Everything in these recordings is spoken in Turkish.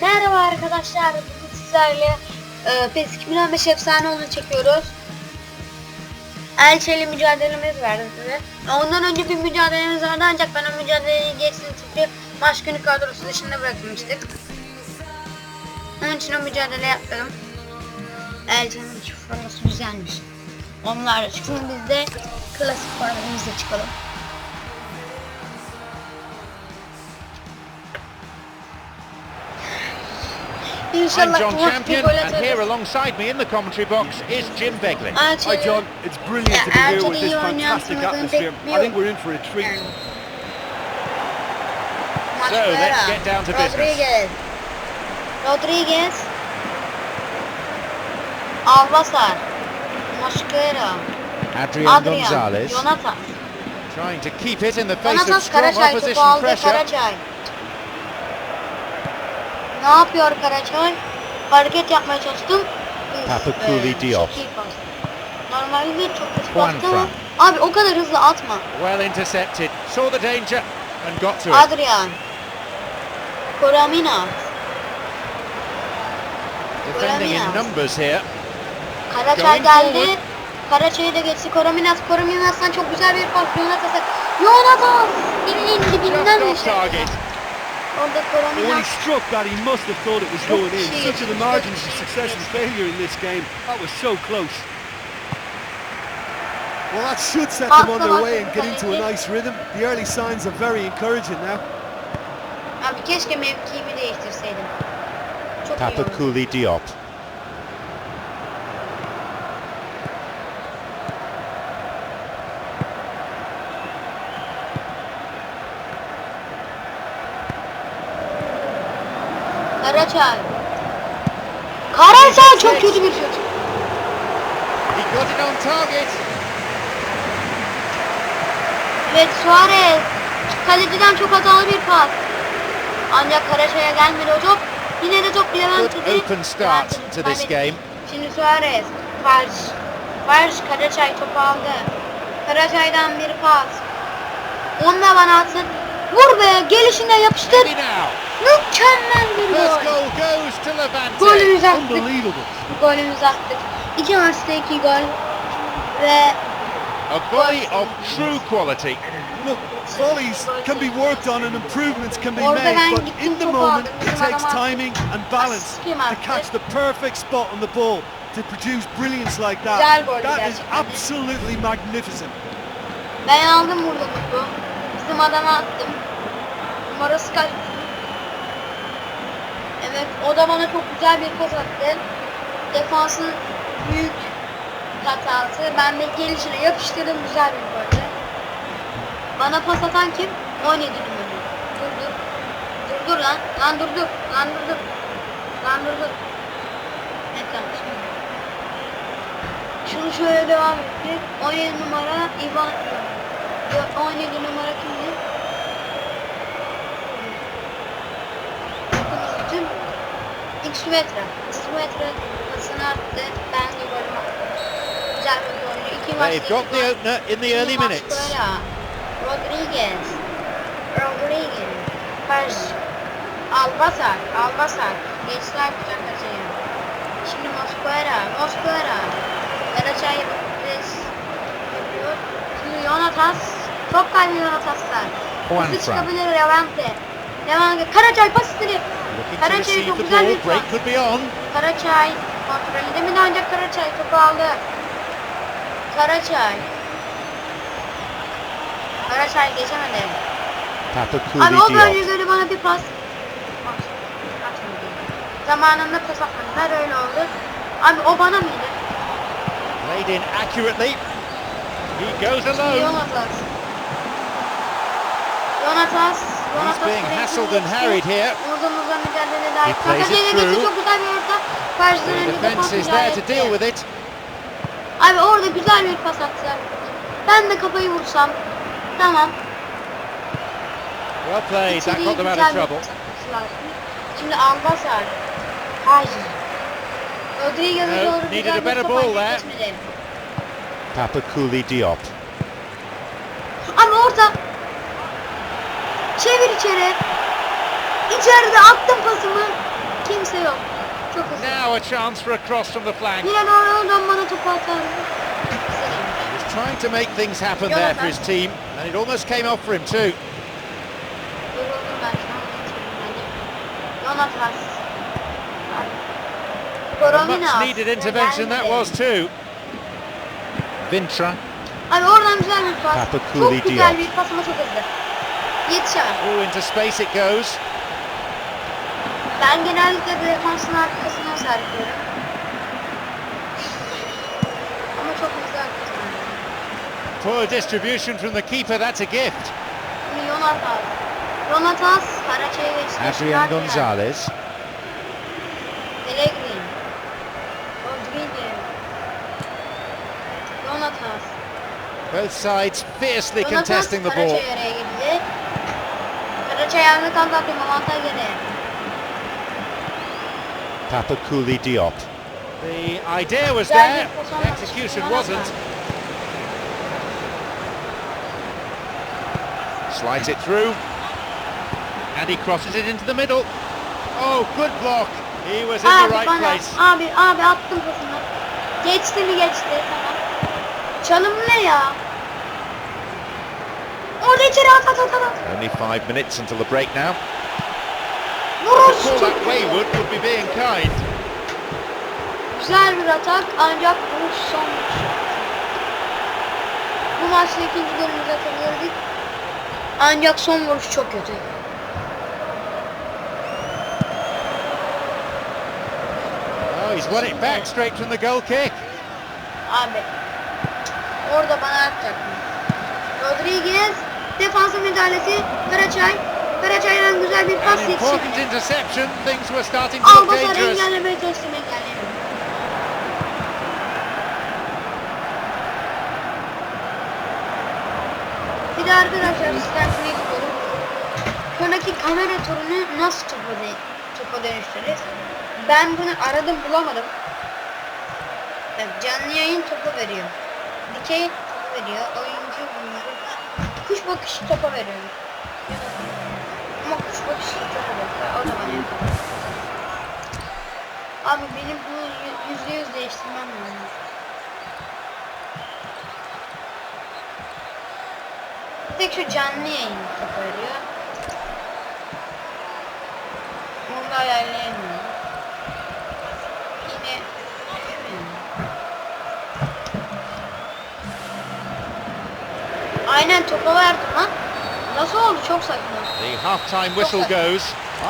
Merhaba arkadaşlar. Bugün sizlerle e, PES 2015 efsane oyunu çekiyoruz. Elçe ile mücadelemiz vardı size. Ondan önce bir mücadelemiz vardı ancak ben o mücadeleyi geçtim çünkü maç günü kadrosu dışında bırakılmıştık. Onun için o mücadele yaptım. Elçe'nin forması güzelmiş. Onlar çıksın biz de klasik formamızla çıkalım. I'm İnşallah John Champion, and here alongside me in the commentary box is Jim Begley. Hi John, it's brilliant to be here with this fantastic atmosphere. I think we're in for a treat. So, let's get down to business. Rodriguez. Rodriguez. Alvasar. Mosquera. Adrian, Adrian. Gonzalez Jonathan. trying to keep it in the face of Jonatas strong Karaçay topu opposition pressure. Karaçay. Ne yapıyor Karaçay? Hareket yapmaya çalıştım. Papakuli Diop. Normalde çok kötü Juan bastı ama Fran. abi o kadar hızlı atma. Well intercepted, saw the danger and got to it. Adrian. Koramina. Defending in Koramina. numbers here. Karaçay geldi. Karaçay'ı da geçti. Koraminas. Koraminas'tan çok güzel bir pas. Jonatas'a. Jonatas! Birinin dibinden düştü. Orada When he struck that, he must have thought it was going in. Such are the çok margins şey. of success and failure in this game. That was so close. Well, that should set them on their way and get into a nice rhythm. The early signs are very encouraging now. Abi keşke mevkiimi değiştirseydim. Çok Diop. Karaçay. Karaçay çok kötü bir şut. Evet Suarez. Kaleciden çok hatalı bir pas. Ancak Karaçay'a gelmedi o top. Yine de top game. Şimdi Suarez. Farş. Farş Karaçay topu aldı. Karaçay'dan bir pas. Onu da bana atsın. Vur be gelişine yapıştır. Mükemmel bir First gol. goal goes to Levante. Golümüzü attık. Unbelievable. Golümüzü attık. İki maçta iki gol. Ve A volley of true quality. Look, volleys can be worked on and improvements can be Orada ben made, but gittim in the topu moment aldım. it takes timing and balance to attı? catch the perfect spot on the ball to produce brilliance like Güzel that. goldü That is gerçekten de. absolutely magnificent. ben aldım burada topu. Bizim adama attım. Numarası kaç? O da bana çok güzel bir pas attı. Defansın büyük hatası. Ben de gelişine yapıştırdım güzel bir golle. Bana pas atan kim? 17 numara. Dur dur. Dur dur lan. Lan dur dur. Lan dur dur. Lan dur dur. Evet şimdi. Şunu şöyle devam ettik. 17 numara İvan. Yo, 17 numara kimdi? 30 metre. 30 metre pasını attı. Ben yuvarıma Güzel bir golü. İki maçta iki gol. In the early minutes. Rodriguez. Rodriguez. Pers. Albasar. Albasar. Gençler güzel kaçıyor. Şimdi Mosquera. Mosquera. Karaçay Rodriguez. Şimdi Yonatas. Top kaybı Yonatas'tan. Hızlı çıkabilir Levante. Levante. Karaçay pasitleri. Karaçay çok güzel bir on. Karaçay kontrolü demin ancak Karaçay topu aldı. Karaçay. Karaçay geçemedi. Abi o bölgeleri bana bir pas. Zamanında pas atmadılar öyle oldu. Abi o bana mıydı? Played in accurately. He goes alone. Yonatas. Yonatas. Yonatas being sürekli hassled and harried here. Uzun uzun mücadele dair. He plays it Karaçay'la geçti through. çok güzel bir orta. The önünde defence pas is there mücadele to etti. deal with it. Abi orada güzel bir pas attılar. Ben de kafayı vursam. Tamam. Well played. That got them out of trouble. Şimdi Albasar. Hayır. Rodriguez'e No, doğru needed güzel a bir there. geçmedi. Papakuli Diop. Ama orta. Çevir içeri. İçeride attım pasımı. Kimse yok. Çok hızlı. Now a chance for a cross from the flank. Yine oradan bana topu atar mı? He was trying to make things happen there for his team, and it almost came off for him too. Yoruldum ben şu an. Yonatas. A much needed intervention that was too. Vintra. Abi oradan güzel bir pas. Papakuli çok güzel bir pas ama çok hızlı. Yetişemem. Oh, into space it goes. Ben genellikle defansın arkasına sarkıyorum. Ama çok güzel. Poor distribution from the keeper, that's a gift. Şimdi Yonatas. Yonatas Karaçay'a geçti. Adrian. Gonzalez. Pellegrini. Rodriguez. Both sides fiercely contesting the ball. Karaçay araya girdi. Karaçay ayağını kalkattı. Mamanta geri. Papakuli Diop. The idea was there, the execution wasn't. Slides it through. And he crosses it into the middle. Oh, good block. He was in the Abi right bana, place. abi abi attım pasını. Geçti mi geçti tamam. Çalım ne ya? Orada içeri at at at at. Only five minutes until the break now. Güzel bir atak ancak bu son maç. Bu maçta ikinci golümüzü atabilirdik. Ancak son vuruş çok kötü. Oh, he's won it back straight from the goal kick. Abi. Orada bana atacak. Rodriguez. Defansın müdahalesi. Karaçay. Karaçay'dan güzel bir pas yetişti. important interception. Things were starting to look Albasar dangerous. engellemeye çalıştım engelleyemedi. Bir de arkadaşlar şunu istiyorum. Sonraki kamera turunu nasıl topa, de topa dönüştürürüz? Ben bunu aradım bulamadım. Evet, canlı yayın topu veriyor. Dikey topu veriyor. Oyuncu oyuncu. Kuş bakışı topa veriyor. Ama da bana yapıyor. Abi benim bunu yü- yüzde yüz değiştirmem lazım. Bir tek şu canlı yayın topu veriyor. Onu da ayarlayamıyorum. Yine. Aynen topa verdim lan. Nasıl oldu? Çok saçma. The half-time whistle goes.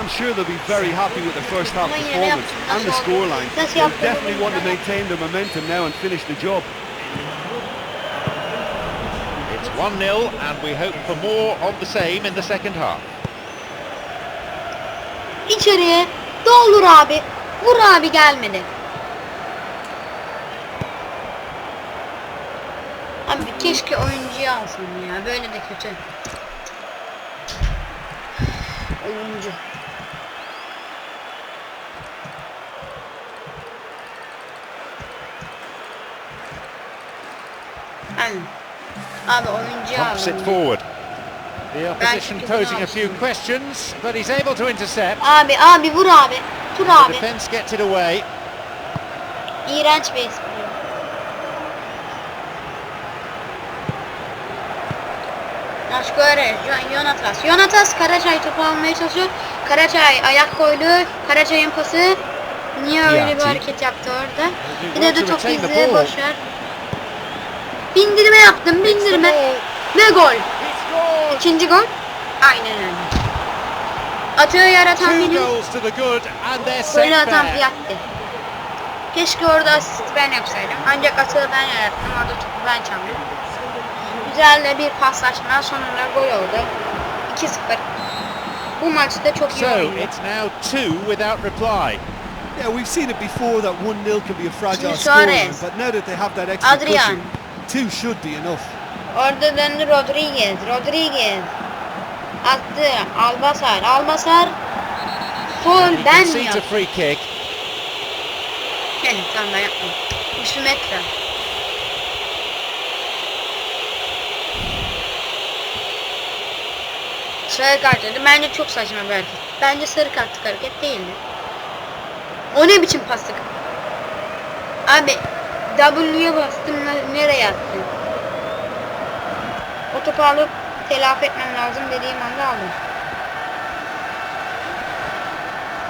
I'm sure they'll be very happy with the first half performance and the scoreline. They definitely want to maintain the momentum now and finish the job. It's 1-0 and we hope for more of the same in the second half. İçeriye doldur abi. Vur abi gelmedi. Abi keşke oyuncuyu alsam ya. Böyle de kötü. Oyuncu. Aynen. Abi it forward. The opposition posing a few questions, but he's able to intercept. Abi abi vur abi. Tur The defence gets it away. İğrenç bir Naşköre, Yonatas. Yonatas Karaçay topu almaya çalışıyor. Karaçay ayak koydu. Karaçay'ın pası. Niye öyle bir hareket yaptı orada? Bir de top izle boşver. Bindirme yaptım, bindirme. Ve gol. İkinci gol. Aynen öyle. Atıyor yaratan benim. Golü atan. Piatti. Keşke orada asist ben yapsaydım. Ancak atığı ben yarattım. Orada topu ben çaldım. De bir paslaşma sonunda gol oldu. 2-0. Bu maçta çok iyi So oynadı. it's now two without reply. Yeah, we've seen it before that 1-0 can be a fragile scoreline, but now that they have that extra Adrian. cushion, two should be enough. Orada döndü Rodriguez. Rodriguez. Attı. Albasar. Albasar. Concedes a yaptım? free kick. Evet tamam ben yapmadım. Üstü metre. Sarı kart dedi. Bence çok saçma bir hareket. Bence sarı kartlık hareket değildi. O ne biçim paslık? Abi W'ye bastım ne- nereye attın? O topu alıp telafi etmem lazım dediğim anda aldım.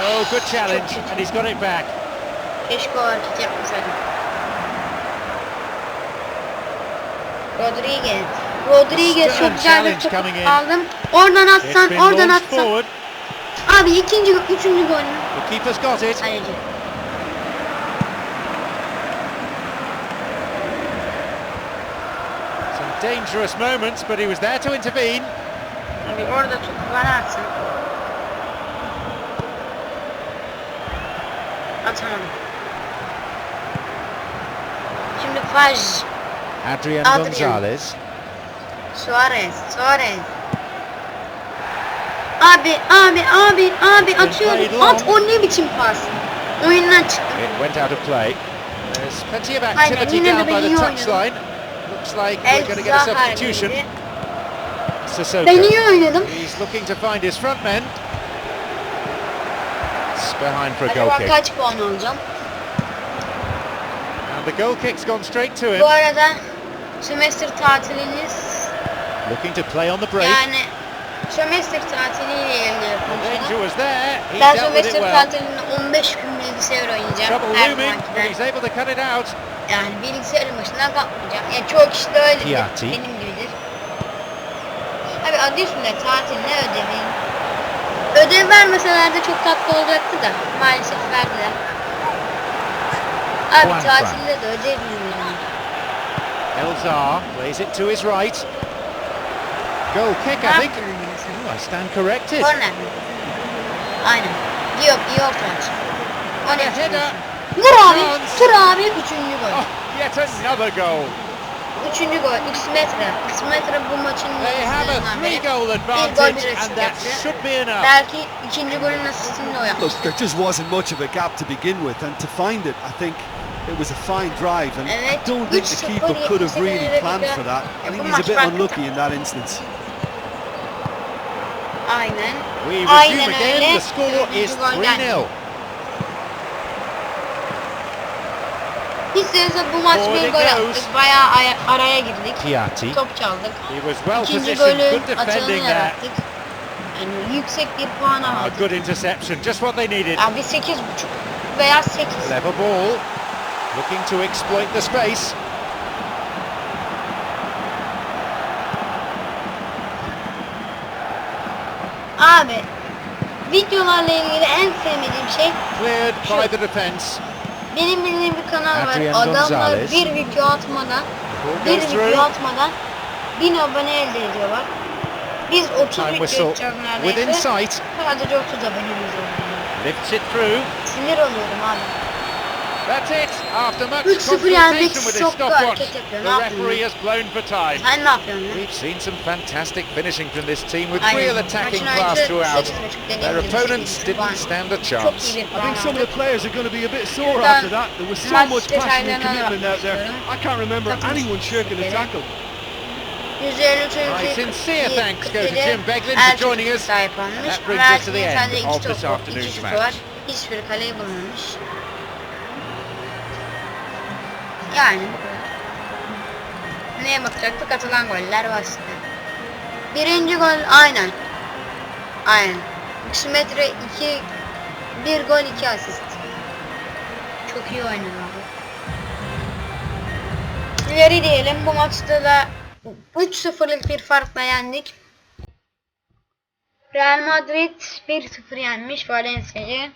Oh, good challenge, and he's got it back. Keşke o hareket yapmasaydım. Rodriguez. Rodriguez çok güzel bir challenge top coming in. aldım. Oradan atsan, oradan atsan. Abi ikinci, üçüncü gol. Some dangerous moments, but he was there to intervene. Abi orada topu bana atsın. Atamadım. Şimdi Faj, Adrian. Gonzalez. Suarez, Suarez. Abi, abi, abi, abi atıyorum. At o ne biçim pas? Oyundan çıktı. It went out of play. There's plenty of Aynen, activity de down by the touchline. Looks like El we're going to get a substitution. Sissoko. Ben iyi oynadım. He's looking to find his front men. It's behind for a goal Acaba kick. kaç puan alacağım? And the goal kick's gone straight to him. Bu arada sömestr tatiliniz Looking to play on the break. yani sömestr tatiliyle ilgili konuşalım. Ben sömestr well. tatilinde 15 gün bilgisayar oynayacağım. Her zamankinden. he's able to cut it out. Yani bilgisayarın başından kalkmayacağım. Yani çoğu kişi de. Piatti. Benim gibidir. Abi adı üstünde tatil ne ödevi? Ödev vermeseler de çok tatlı olacaktı da maalesef verdiler. Abi tatilde de ödev veriyorum. Elzar plays it to his right. Goal kick, I think. Oh, I stand corrected. Korner mi? Aynen. Yok iyi orta aç. O ne A header. düşünüyorsun? Vur abi. Tur abi. Üçüncü gol. Oh, yet another goal. Üçüncü gol. X metre. X metre bu maçın They have a three-goal advantage, and that should be enough. Belki ikinci golün asistini de o yapmış. Look, there just wasn't much of a gap to begin with, and to find it, I think it was a fine drive, and Evet, I don't think the keeper could have really planned for that. I think bu he's a bit unlucky in that instance. Aynen. We Aynen again. öyle. The score is golden. 3-0. Hiç değilse bu maç bir gol attık. Bayağı aya- araya girdik. Piatti. Top çaldık. Well İkinci defending there. yarattık. Yani yüksek bir puan A aldık. good interception. Just what they needed. Abi 8.5 veya 8. Clever ball. Looking to exploit the space. Abi videolarla ilgili en sevmediğim şey Cleared Şu- by the defence. benim bildiğim bir kanal var. Adamlar bir video atmadan bir video atmadan 1000 abone elde ediyorlar. Biz 30 Time video within neredeyse. Sadece 30 abonemiz var. Lifts it through. Sinir oluyorum abi. That's it. After much 3-0 consultation with his stopwatch, the referee has blown for time. Sen ne yapıyorsun lan? We've seen some fantastic finishing from this team with Aynen. real attacking class throughout. Their opponents didn't stand a chance. I think some of the players are going to be a bit sore after that. There was so much passion and detaylarına commitment out there. I can't remember anyone shirking a tackle. 153 My sincere thanks go to Jim Beglin for joining us. sahip And almış. that brings us to the end of this afternoon's match. Yani. Neye bakacaktık? Atılan goller başladı. Birinci gol aynen. Aynen. 3 metre 2 1 gol 2 asist. Çok iyi oynadı abi. İleri diyelim bu maçta da 3-0'lık bir farkla yendik. Real Madrid 1-0 yenmiş Valencia'yı.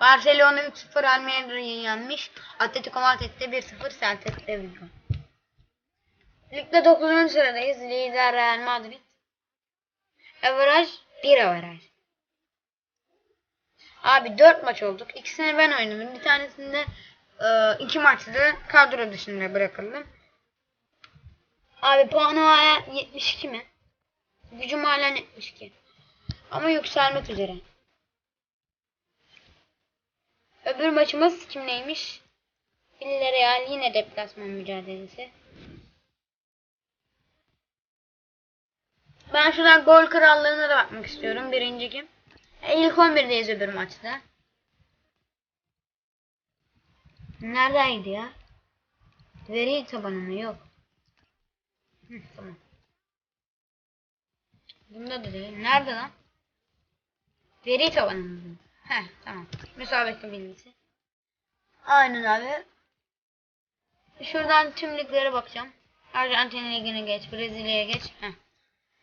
Barcelona 3-0 Almeria'yı yenmiş. Atletico Madrid'de 1-0 Celtic de Vigo. Ligde 9. sıradayız. Lider Real Madrid. Averaj 1 averaj. Abi 4 maç olduk. İkisini ben oynadım. Bir tanesinde e, iki maçta da kadro dışında bırakıldım. Abi puanı hala 72 mi? Gücüm hala 72. Ama yükselmek üzere. Öbür maçımız kimleymiş? Villarreal yine deplasman mücadelesi. Ben şuradan gol krallığına da bakmak istiyorum. Birinci kim? E, ilk 11'deyiz öbür maçta. Neredeydi ya? Veri tabanı mı? Yok. Hı, tamam. Bunda da değil. Nerede lan? Veri tabanı mı? Heh tamam. Müsabaka bilgisi. Aynen abi. Şuradan tüm liglere bakacağım. Arjantin Ligi'ne geç, Brezilya'ya geç. Heh.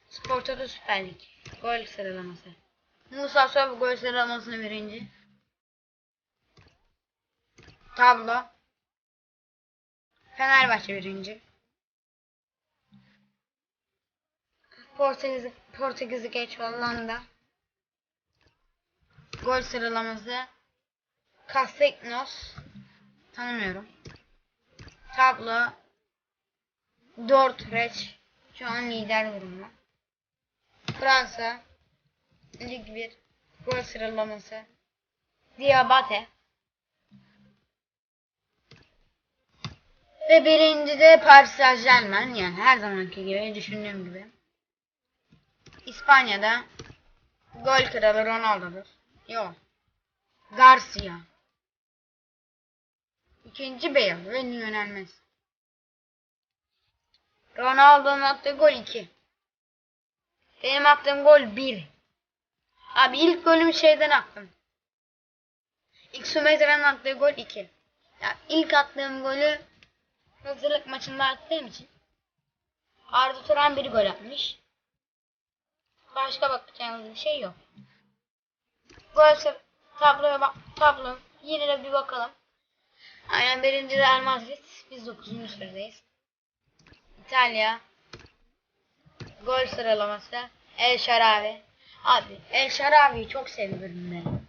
Spor Toto Süper Lig. Gol sıralaması. Musa Sov gol sıralamasını birinci. Tablo. Fenerbahçe birinci. Portekiz, Portekiz'i geç Hollanda. Gol sıralaması. Castellanos. Tanımıyorum. Tablo. Dordrecht. Şu an lider durumda. Fransa. Lig 1. Gol sıralaması. Diabate. Ve birinci de Paris Saint Germain. Yani her zamanki gibi düşündüğüm gibi. İspanya'da gol kralı Ronaldo'dur. Yok. Garcia. İkinci Bale ve Lionel Messi. Ronaldo'nun attığı gol 2. Benim attığım gol 1. Abi ilk golümü şeyden attım. İlk Sumetra'nın attığı gol 2. Ya ilk attığım golü hazırlık maçında attığım için Arda Turan bir gol atmış. Başka bakacağımız bir şey yok. Sır- tabloya bak tablo yine de bir bakalım. Aynen birinci Real Madrid. Biz 9. sıradayız. İtalya. Gol sıralaması. El Şarabi. Abi El Şarabi'yi çok seviyorum ben.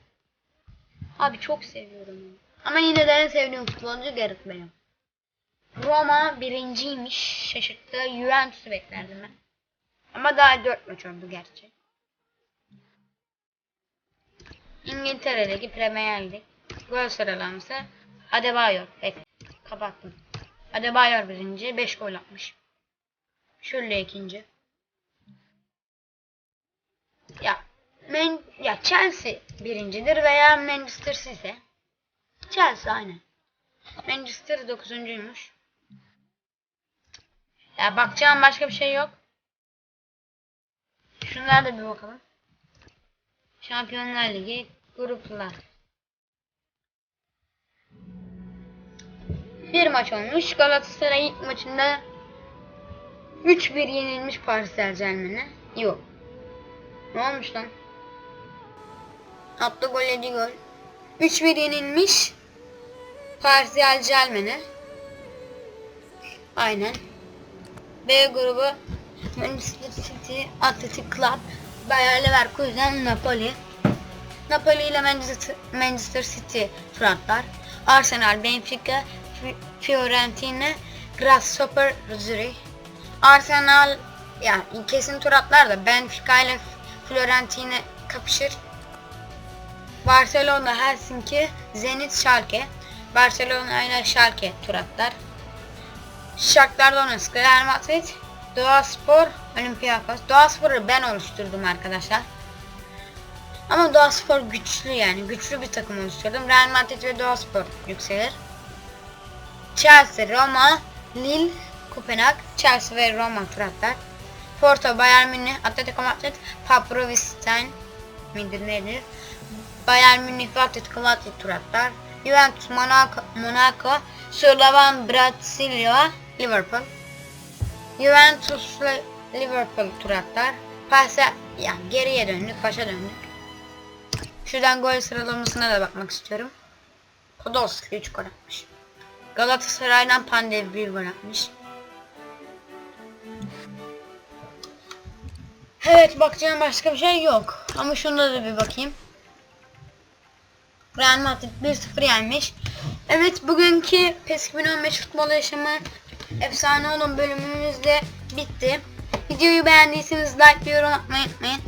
Abi çok seviyorum. Ama yine de en sevdiğim futbolcu Gareth Bale. Roma birinciymiş. Şaşırttı. Juventus'u beklerdim ben. Ama daha 4 maç oldu gerçi. İngiltere'deki Premier Lig. Gol sıralaması. Adebayor. Bekle. Kapattım. Adebayor birinci. 5 gol atmış. Şöyle ikinci. Ya Men ya Chelsea birincidir veya Manchester City. Chelsea aynen. Manchester dokuzuncuymuş. Ya bakacağım başka bir şey yok. Şunlara da bir bakalım. Şampiyonlar Ligi gruplar. Bir maç olmuş. Galatasaray ilk maçında 3-1 yenilmiş Paris Saint Germain'e. Yok. Ne olmuş lan? Attı gol yedi gol. 3-1 yenilmiş Paris Saint Germain'e. Aynen. B grubu Manchester City, Athletic Club, Bayer Leverkusen, Napoli. Napoli ile Manchester, Manchester City tur atlar. Arsenal, Benfica, Fi- Fiorentina, Grasshopper, Zürich. Arsenal yani kesin tur atlar da Benfica ile Fiorentina kapışır. Barcelona, Helsinki, Zenit, Schalke. Barcelona ile Schalke tur atlar. Shakhtar Donetsk, Real Madrid, Doğa Spor, Olympiakos. Doğa Spor'u ben oluşturdum arkadaşlar. Ama Doğa güçlü yani. Güçlü bir takım oluşturdum. Real Madrid ve Doğa yükselir. Chelsea, Roma, Lille, Kopenhag, Chelsea ve Roma tur atlar. Porto, Bayern Münih, Atletico Madrid, Paprovistain midir nedir? Bayern Münih ve Atletico Madrid tur atlar. Juventus, Monaco, Monaco, Slovan, Bratislava, Liverpool. Juventus ile Liverpool tur atlar. Pasa, ya geriye döndük, başa döndük. Şuradan gol sıralamasına da bakmak istiyorum. Podolski 3 gol atmış. Galatasaray'dan Pandev 1 gol atmış. Evet bakacağım başka bir şey yok. Ama şunda da bir bakayım. Real Madrid 1-0 yenmiş. Evet bugünkü PES 2015 futbol yaşamı efsane olan bölümümüz de bitti. Videoyu beğendiyseniz like ve yorum atmayı unutmayın.